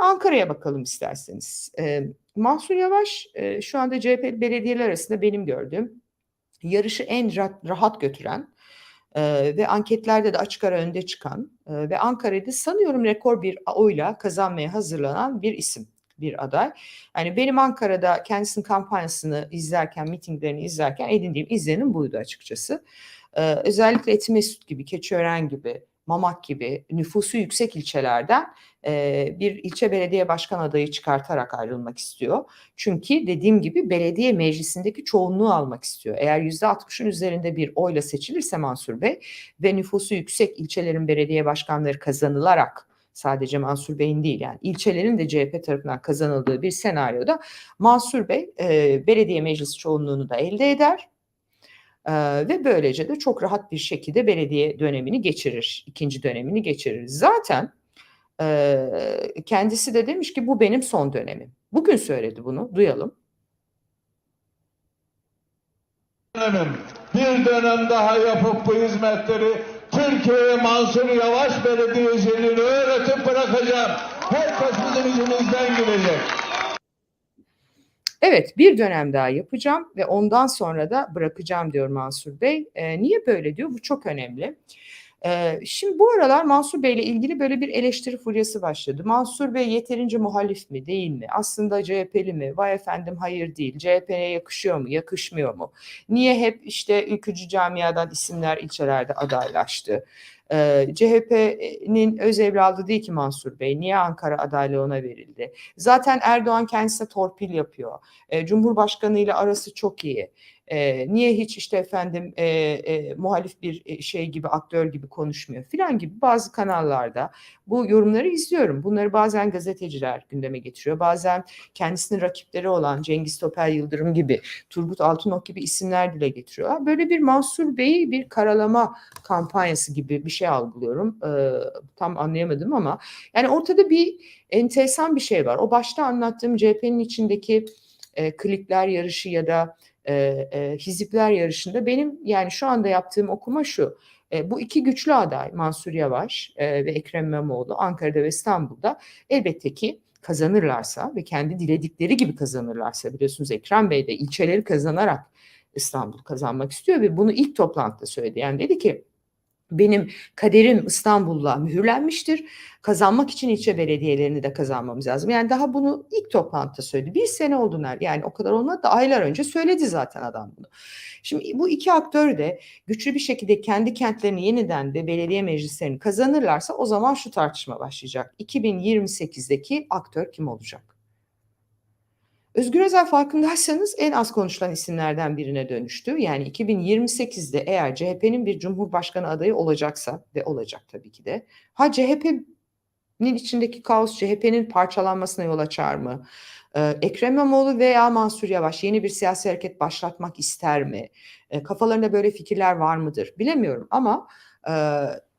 Ankara'ya bakalım isterseniz. E, Mansur Yavaş e, şu anda CHP belediyeler arasında benim gördüğüm yarışı en rahat, rahat götüren e, ve anketlerde de açık ara önde çıkan e, ve Ankara'da sanıyorum rekor bir oyla kazanmaya hazırlanan bir isim bir aday. Yani benim Ankara'da kendisinin kampanyasını izlerken, mitinglerini izlerken edindiğim izlenim buydu açıkçası. Ee, özellikle Etimesut gibi, Keçiören gibi, Mamak gibi nüfusu yüksek ilçelerden e, bir ilçe belediye başkan adayı çıkartarak ayrılmak istiyor. Çünkü dediğim gibi belediye meclisindeki çoğunluğu almak istiyor. Eğer yüzde 60'ın üzerinde bir oyla seçilirse Mansur Bey ve nüfusu yüksek ilçelerin belediye başkanları kazanılarak sadece Mansur Bey'in değil yani ilçelerin de CHP tarafından kazanıldığı bir senaryoda Mansur Bey e, belediye meclis çoğunluğunu da elde eder e, ve böylece de çok rahat bir şekilde belediye dönemini geçirir, ikinci dönemini geçirir. Zaten e, kendisi de demiş ki bu benim son dönemim. Bugün söyledi bunu, duyalım. Bir dönem daha yapıp bu hizmetleri Türkiye'ye Mansur Yavaş belediyeciliğini öğretip bırakacağım. Herkes bizim yüzümüzden gülecek. Evet bir dönem daha yapacağım ve ondan sonra da bırakacağım diyor Mansur Bey. E, niye böyle diyor? Bu çok önemli. E, şimdi bu aralar Mansur Bey ile ilgili böyle bir eleştiri furyası başladı. Mansur Bey yeterince muhalif mi değil mi? Aslında CHP'li mi? Vay efendim hayır değil. CHP'ye yakışıyor mu? Yakışmıyor mu? Niye hep işte ülkücü camiadan isimler ilçelerde adaylaştı? CHP'nin öz evladı değil ki Mansur Bey. Niye Ankara adaylığı ona verildi? Zaten Erdoğan kendisine torpil yapıyor. Cumhurbaşkanı ile arası çok iyi. E, niye hiç işte efendim e, e, muhalif bir şey gibi aktör gibi konuşmuyor filan gibi bazı kanallarda bu yorumları izliyorum. Bunları bazen gazeteciler gündeme getiriyor. Bazen kendisinin rakipleri olan Cengiz Topel Yıldırım gibi, Turgut Altınok gibi isimler dile getiriyorlar. Böyle bir Mansur Bey'i bir karalama kampanyası gibi bir şey algılıyorum. E, tam anlayamadım ama yani ortada bir enteresan bir şey var. O başta anlattığım CHP'nin içindeki e, klikler yarışı ya da e, e, hizipler yarışında benim yani şu anda yaptığım okuma şu. E, bu iki güçlü aday Mansur Yavaş e, ve Ekrem İmamoğlu Ankara'da ve İstanbul'da elbette ki kazanırlarsa ve kendi diledikleri gibi kazanırlarsa biliyorsunuz Ekrem Bey de ilçeleri kazanarak İstanbul kazanmak istiyor ve bunu ilk toplantıda söyledi. Yani dedi ki benim kaderim İstanbul'la mühürlenmiştir. Kazanmak için ilçe belediyelerini de kazanmamız lazım. Yani daha bunu ilk toplantıda söyledi. Bir sene oldu yani o kadar olmadı da aylar önce söyledi zaten adam bunu. Şimdi bu iki aktör de güçlü bir şekilde kendi kentlerini yeniden de belediye meclislerini kazanırlarsa o zaman şu tartışma başlayacak. 2028'deki aktör kim olacak? Özgür Özel farkındaysanız en az konuşulan isimlerden birine dönüştü. Yani 2028'de eğer CHP'nin bir cumhurbaşkanı adayı olacaksa ve olacak tabii ki de. Ha CHP'nin içindeki kaos CHP'nin parçalanmasına yol açar mı? Ee, Ekrem İmamoğlu veya Mansur Yavaş yeni bir siyasi hareket başlatmak ister mi? Ee, kafalarında böyle fikirler var mıdır? Bilemiyorum ama e,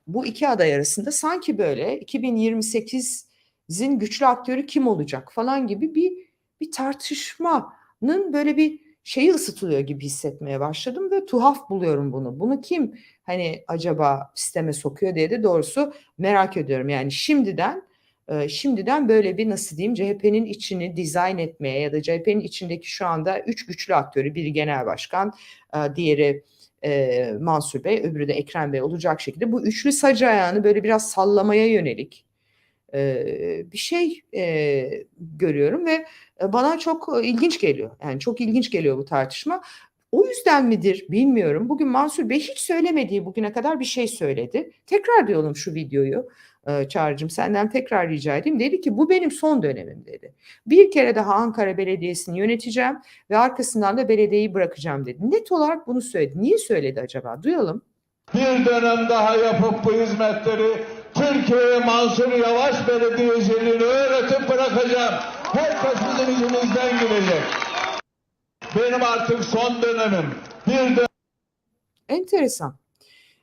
bu iki aday arasında sanki böyle 2028'in güçlü aktörü kim olacak falan gibi bir bir tartışmanın böyle bir şeyi ısıtılıyor gibi hissetmeye başladım ve tuhaf buluyorum bunu. Bunu kim hani acaba sisteme sokuyor diye de doğrusu merak ediyorum. Yani şimdiden e, şimdiden böyle bir nasıl diyeyim CHP'nin içini dizayn etmeye ya da CHP'nin içindeki şu anda üç güçlü aktörü biri genel başkan, e, diğeri e, Mansur Bey, öbürü de Ekrem Bey olacak şekilde bu üçlü sacı ayağını böyle biraz sallamaya yönelik bir şey görüyorum ve bana çok ilginç geliyor. Yani çok ilginç geliyor bu tartışma. O yüzden midir bilmiyorum. Bugün Mansur Bey hiç söylemediği bugüne kadar bir şey söyledi. Tekrar diyorum şu videoyu. Çağrı'cığım senden tekrar rica edeyim. Dedi ki bu benim son dönemim dedi. Bir kere daha Ankara Belediyesi'ni yöneteceğim ve arkasından da belediyeyi bırakacağım dedi. Net olarak bunu söyledi. Niye söyledi acaba? Duyalım. Bir dönem daha yapıp bu hizmetleri Türkiye'ye Mansur Yavaş belediyeciliğini öğretip bırakacağım. Herkes bizim yüzümüzden gülecek. Benim artık son dönemim. Bir dönem Enteresan.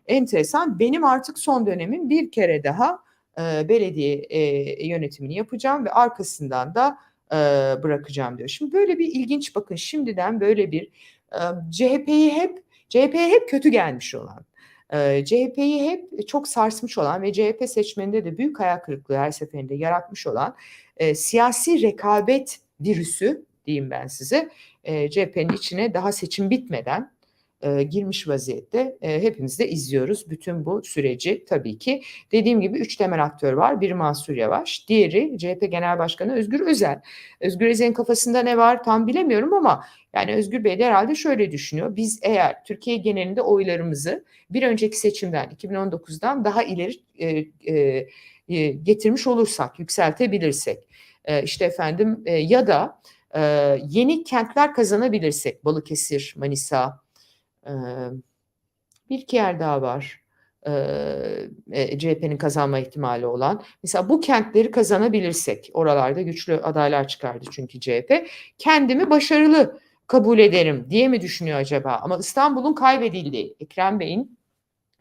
Enteresan. Benim artık son dönemim bir kere daha e, belediye e, yönetimini yapacağım ve arkasından da e, bırakacağım diyor. Şimdi böyle bir ilginç bakın şimdiden böyle bir e, CHP'yi hep CHP'ye hep kötü gelmiş olan CHP'yi hep çok sarsmış olan ve CHP seçmeninde de büyük hayal kırıklığı her seferinde yaratmış olan, eee, siyasi rekabet virüsü diyeyim ben size, eee, CHP'nin içine daha seçim bitmeden, eee, girmiş vaziyette. Eee, hepimiz de izliyoruz bütün bu süreci tabii ki. Dediğim gibi 3 temel aktör var. Biri Mansur Yavaş, diğeri CHP Genel Başkanı Özgür Özel. Özgür Özel'in kafasında ne var tam bilemiyorum ama yani Özgür Bey de herhâlde şöyle düşünüyor. Biz eğer Türkiye genelinde oylarımızı bir önceki seçimden 2019'dan daha ileri, eee, eee, eee, getirmiş olursak, yükseltebilirsek, eee, işte efendim, eee, ya da, eee, yeni kentler kazanabilirsek Balıkesir, Manisa, emm, 1-2 yer daha var, eee, CHP'nin kazanma ihtimali olan. Mesela bu kentleri kazanabilirsek, oralarda güçlü adaylar çıkardı çünkü CHP, kendimi başarılı kabul ederim diye mi düşünüyor acaba? Ama İstanbul'un kaybedildiği, Ekrem Bey'in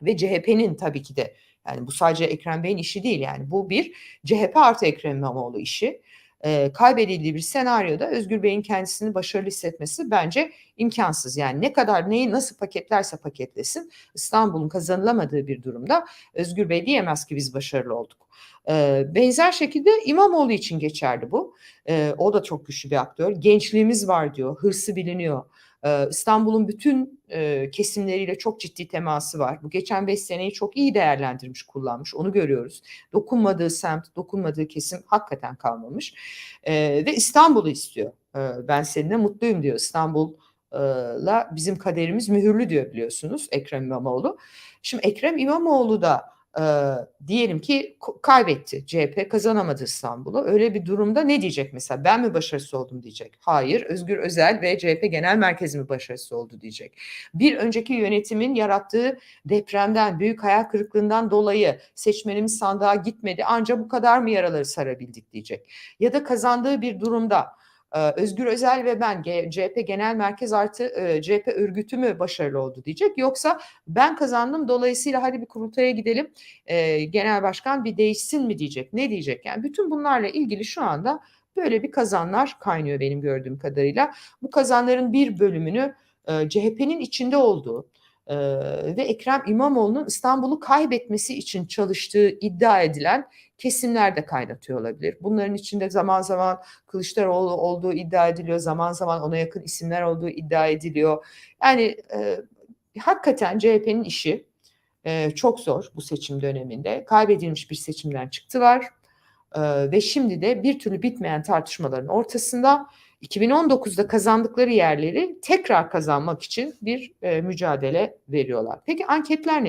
ve CHP'nin tabii ki de, yani bu sadece Ekrem Bey'in işi değil yani bu bir CHP artı Ekrem İmamoğlu işi. Eee, kaybedildiği bir senaryoda Özgür Bey'in kendisini başarılı hissetmesi bence imkânsız. Yani ne kadar neyi nasıl paketlerse paketlesin İstanbul'un kazanılamadığı bir durumda Özgür Bey diyemez ki biz başarılı olduk. Eee, benzer şekilde İmamoğlu için geçerli bu. Eee, o da çok güçlü bir aktör. Gençliğimiz var diyor, hırsı biliniyor. İstanbul'un bütün, kesimleriyle çok ciddi teması var. Bu geçen 5 seneyi çok iyi değerlendirmiş, kullanmış, onu görüyoruz. Dokunmadığı semt, dokunmadığı kesim hakikaten kalmamış, ve İstanbul'u istiyor. Ben seninle mutluyum diyor. İstanbul la bizim kaderimiz mühürlü diyor biliyorsunuz Ekrem İmamoğlu. Şimdi Ekrem İmamoğlu da, eee, diyelim ki kaybetti. CHP kazanamadı İstanbul'u. Öyle bir durumda ne diyecek mesela? Ben mi başarısız oldum diyecek. Hayır, Özgür Özel ve CHP Genel Merkezi mi başarısız oldu diyecek. Bir önceki yönetimin yarattığı depremden, büyük hayal kırıklığından dolayı seçmenimiz sandığa gitmedi, anca bu kadar mı yaraları sarabildik diyecek. Ya da kazandığı bir durumda, Özgür Özel ve ben CHP Genel Merkez artı, eee, CHP örgütü mü başarılı oldu diyecek. Yoksa ben kazandım dolayısıyla hadi bir kurultaya gidelim, eee, genel başkan bir değişsin mi diyecek. Ne diyecek? Yani bütün bunlarla ilgili şu anda böyle bir kazanlar kaynıyor benim gördüğüm kadarıyla. Bu kazanların bir bölümünü, eee, CHP'nin içinde olduğu, eee, ve Ekrem İmamoğlu'nun İstanbul'u kaybetmesi için çalıştığı iddia edilen kesimler de kaynatıyor olabilir. Bunların içinde zaman zaman Kılıçdaroğlu olduğu iddia ediliyor, zaman zaman ona yakın isimler olduğu iddia ediliyor. Yani, eee, hakikaten CHP'nin işi, eee, çok zor bu seçim döneminde. Kaybedilmiş bir seçimden çıktılar, eee, ve şimdi de bir türlü bitmeyen tartışmaların ortasında 2019'da kazandıkları yerleri tekrar kazanmak için bir, eee, mücadele veriyorlar. Peki anketler ne